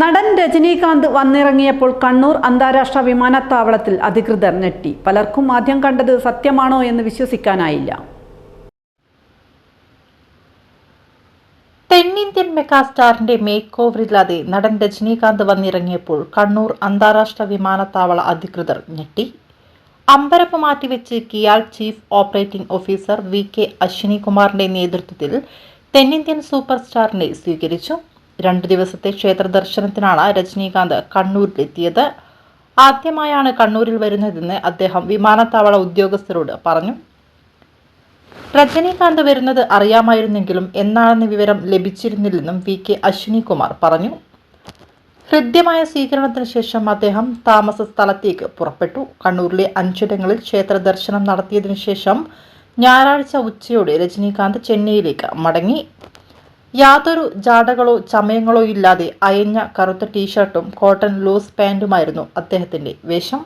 നടൻ രജനീകാന്ത് വന്നിറങ്ങിയപ്പോൾ കണ്ണൂർ അന്താരാഷ്ട്ര വിമാനത്താവളത്തിൽ അധികൃതർ ഞെട്ടി. പലർക്കും ആദ്യം കണ്ടത് സത്യമാണോ എന്ന് വിശ്വസിക്കാനായില്ല. തെന്നിന്ത്യൻ മെഗാസ്റ്റാറിന്റെ മേക്ക് ഓവറില്ലാതെ നടൻ രജനീകാന്ത് വന്നിറങ്ങിയപ്പോൾ കണ്ണൂർ അന്താരാഷ്ട്ര വിമാനത്താവള അധികൃതർ ഞെട്ടി. അമ്പരപ്പ് മാറ്റിവെച്ച് KIAL chief operating officer V K Ashwini കുമാറിന്റെ നേതൃത്വത്തിൽ തെന്നിന്ത്യൻ സൂപ്പർ സ്റ്റാറിനെ സ്വീകരിച്ചു. രണ്ടു ദിവസത്തെ ക്ഷേത്ര ദർശനത്തിനാണ് രജനീകാന്ത് കണ്ണൂരിലെത്തിയത്. ആദ്യമായാണ് കണ്ണൂരിൽ വരുന്നതെന്ന് അദ്ദേഹം വിമാനത്താവള ഉദ്യോഗസ്ഥരോട് പറഞ്ഞു. രജനീകാന്ത് വരുന്നത് അറിയാമായിരുന്നെങ്കിലും എന്നാണെന്ന വിവരം ലഭിച്ചിരുന്നില്ലെന്നും വി കെ അശ്വിനി കുമാർ പറഞ്ഞു. ഹൃദ്യമായ സ്വീകരണത്തിന് ശേഷം അദ്ദേഹം താമസ സ്ഥലത്തേക്ക് പുറപ്പെട്ടു. കണ്ണൂരിലെ അഞ്ചിടങ്ങളിൽ ക്ഷേത്ര ദർശനം നടത്തിയതിനു ശേഷം ഞായറാഴ്ച ഉച്ചയോടെ രജനീകാന്ത് ചെന്നൈയിലേക്ക് മടങ്ങി. യാതൊരു ജാടകളോ ചമയങ്ങളോ ഇല്ലാതെ അയഞ്ഞ കറുത്ത ടീഷർട്ടും കോട്ടൺ ലൂസ് പാന്റുമായിരുന്നു അദ്ദേഹത്തിന്റെ വേഷം.